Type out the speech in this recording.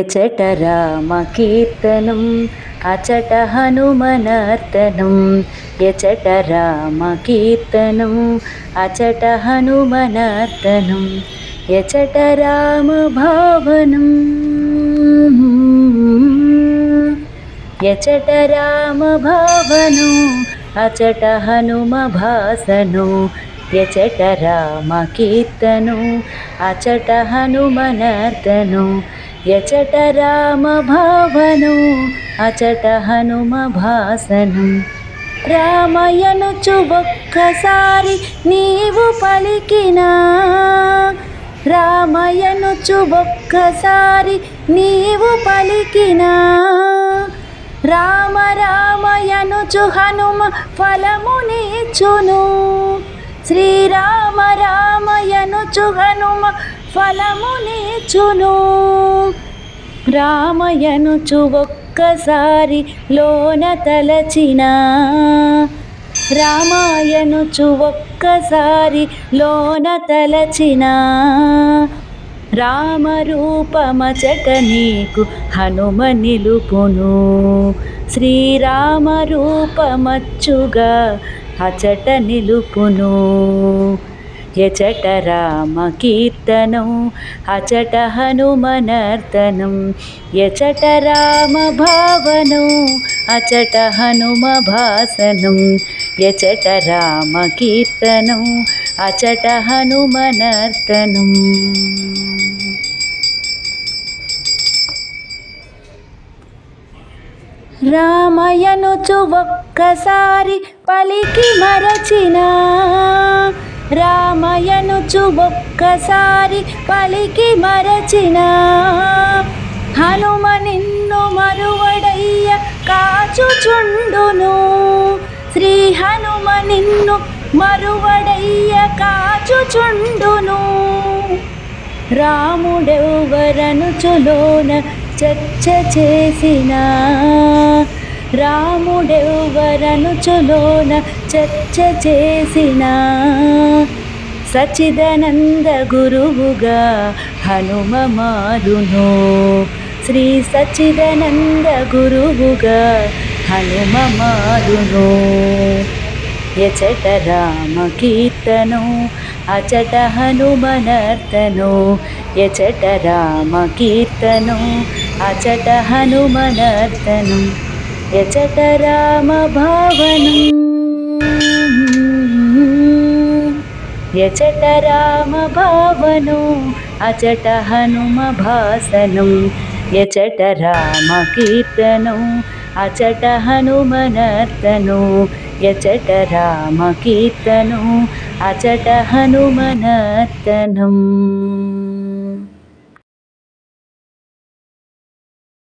ఎచట రామ కీర్తనం అచట హనుమనర్తనం. ఎచట రామ కీర్తనం అచట హనుమనర్తనం. ఎచట రామ భావనం ఎచట రామ భావను అచట హనుమ భాసను ఎచట రామ కీర్తను అచట హనుమనర్తను. యచట రామ భావను అచట హనుమ భాసను. రామయనుచు ఒక్కసారి నీవు పలికినా రామయనుచు ఒక్కసారి నీవు పలికినా. రామ రామయనుచు హనుమ ఫలమునిచ్చును శ్రీరామ రామయనుచు హనుమ ఫలమునిచ్చును. రామయనుచు ఒక్కసారి లోన తలచిన రామాయనుచు ఒక్కసారి లోన తలచిన రామరూపమచట నీకు హనుమ నిలుపును. శ్రీరామ రూపమచ్చుగా అచట నిలుపును. యచట రామ కీర్తనం అచట హనుమనర్తనం యచట రామ భావనం అచట హనుమ భాసనం యచట రామ కీర్తనం అచట హనుమనర్తనం. రామయనుచు ఒక్కసారి పలికి మరచినా రామయనుచు ఒక్కసారి పలికి మరచిన హనుమ నిన్ను మరువడయ్య కాచుచుండును. శ్రీ హనుమ నిన్ను మరువడయ్య కాచుచుండును. రాముడెవ్వరనుచులోన చర్చ చేసిన రాముడెవ్వరనుచులోన చర్చ చేసిన? సచిదనంద గురువుగా హనుమ మారును శ్రీ సచిదనంద గురువుగా హనుమ మారును ఎచట రామ కీర్తను అచట హనుమనర్తను. ఎచట రామ కీర్తను అచట హనుమనర్తను. ఎచట రామ భావనం ఎచట రామ భావను అచట హనుమ భాసనం. యచట రామ కీర్తను అచట హనుమనర్తను యచట రామ కీర్తను అచట హనుమనర్తనం